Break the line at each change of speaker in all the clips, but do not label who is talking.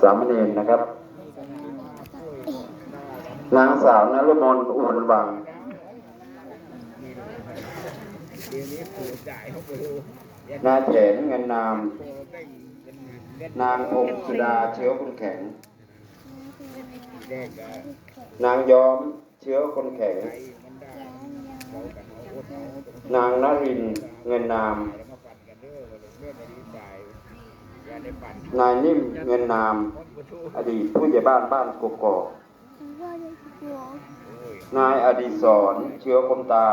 สามเณรนะครับ นางสาวนรมนอุบลวังนายแผนเงินนาม นางพงสุดาเชื้อคนแข็ง นางย้อมเชื้อคนแข็ง นางนรินเงินนาม นายนิ่มเงินนาม อดีตผู้ใหญ่บ้านบ้านกกอกนายอดีศรเชื้อคมตา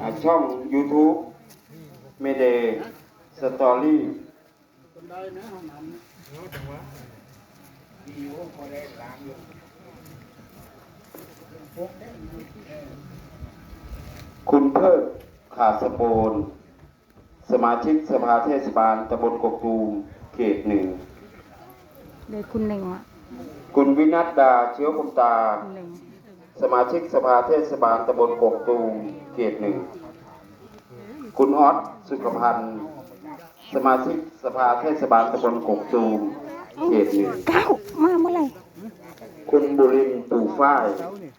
อ่าช่อง YouTube เมเดสตอรี่ คุณเพิดขาดสโปนสมาชิกสภาเทศบาลตำบลกกตูมเขตหนึ่ง
เลยคุณหนึ่งอะ
คุณวินัดดาเชื้อคมตา
คุณหนึ่ง
สมาชิกสภาเทศบาลตำบลกกตูมเขตหนึ่งคุณออสสุขพันธ์สมาชิกสภาเทศบาลตำบลกกตูมเขตหนึ่ง
เก้ามาเมื่อไหร่
คุณบุรินทร์ตู่ฝ้าย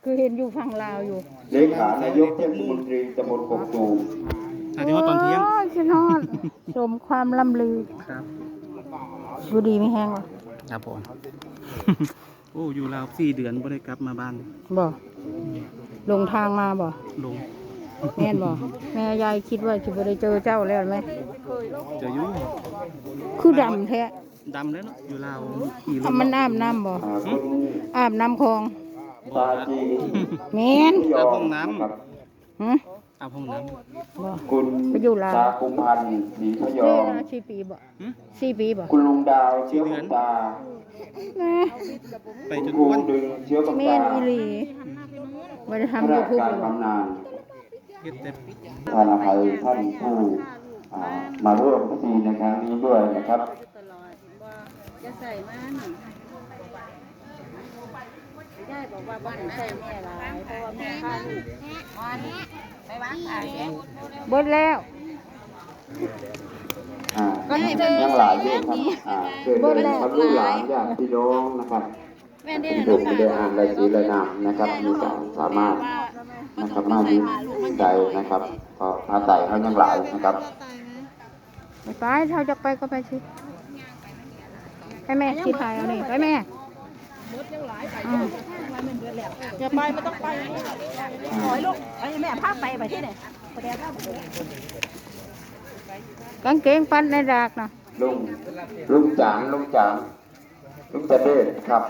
คือเห็นอยู่ฝั่งลาวอยู่
เลขานายกเทศมนตรีตำบลกกตูม
อันนี้ว่าตอนเที่ยง
โยชินอนชมความล่ำลือ
ครับ
ดูดีไม่แห้งหรอ
ครับผม โอ้ อยู่ลาวสี่เดือนบ่ได้กลับมาบ้าน
บ่ลงทางมาบ่
ลง
แม่นบ่แม่ยายคิดว่าจะบ่ได้เจอเจ้าแล้วไหม
เจออยู่
คือดำแท้
ดำแล้วเนาะอยู่ลาวขี่รถ
ทำมันอาบน้ำบ่
อ่าคุณ
อาบน้ำคลอง
ตาจี
แม่น
ยอมนะครับ
หึ
อาบห้องน้
บ่
คุณ
ไปอยู่ลาว
ตาคุมพันธ์ศรีพย
เจ๊
อม
นะสี่ปีบ่ำ
หึ
สี่ปีบ่
คุณลุงดาวเชื้อคมตา
แม่
ไป
คุณ
จน
ครู
อ้วน
ดึงเชื้อคม
แม่
ตาน
อีหลีบ่ได้
ข้า
ทำ
รา
ยู
ช
ทูบ
การ
เลยบ่
บำนาญ
เฮ็ดแต่
ท่านอภัยท่านผู้อ่ามาร่วมพิธีในครั้งนี้ด้วยนะครับ
จะใส่มันยายบอกว่าบ้านใส่แม่หลายเพราะว่าแม่ฆ่าลูกไปวางขายเบิดแล้ว
อ่ายังหลายอยู่ครับอ่าเชิญเลยครับลูกหลานญาติพี่น้องนะครับผมไม่ได้อ่านรายชื่อรายนามนะครับมีการสามารถนะครับมาดี ใจนะครับก็อาศัยเขายังหลายนะครับ
ไปไปเท่าจะไปก็ไปสิไปแม่ที่ถ่ายเอานี่ไปแม่อืม
อย่าไปไม่ต้องไปถอยลูกไอ้แม่พาไปไปที่ไหน
กางเกงปันในดากนะ
ลุงลุงจางลุงจางลุงจะเดชครับ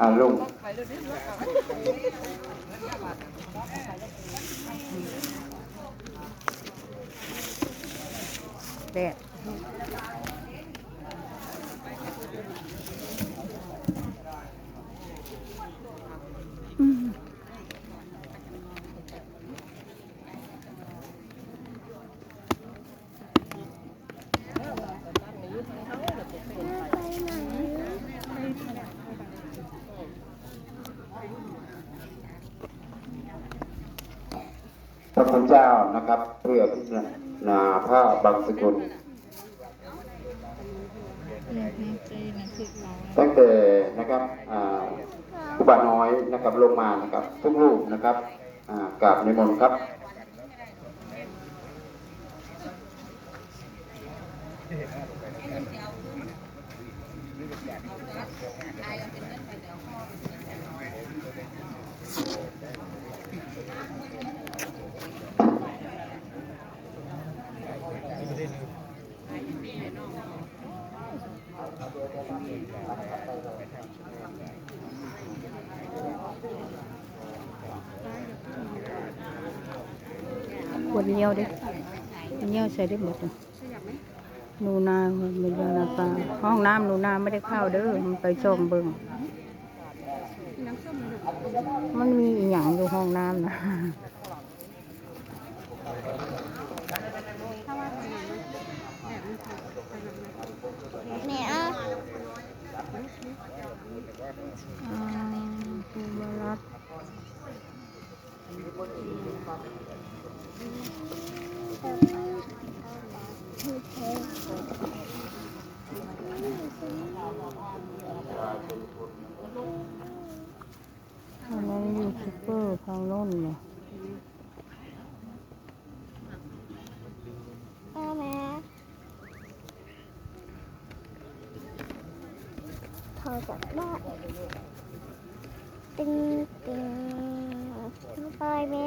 อ่าลุง
แดด
ระคุณเจ้านะครับ เพื่อพิจารณาผ้าบางสกุล ตั้งแต่นะครับอ่าอุบาน้อยนะครับลงมานะครับทุกรูปนะครับอ่ากราบในมนต์ครับ
ป ดเยี่ยวดิเยี่ยวใส่ได้หมดเลยนูนามันเป็นยาปลาห้องน้ำนูนาไม่ได้เข้าเด้อมันไปชมเบิ่งมันมีอหย่างอยู่ห้องน้ำนะ
แม่เอา
อืม อันนั้นยูทูบเบอร์ทางโน้นเนี่ย
พอแม่ถอดจากบ้านตึงตึง แม่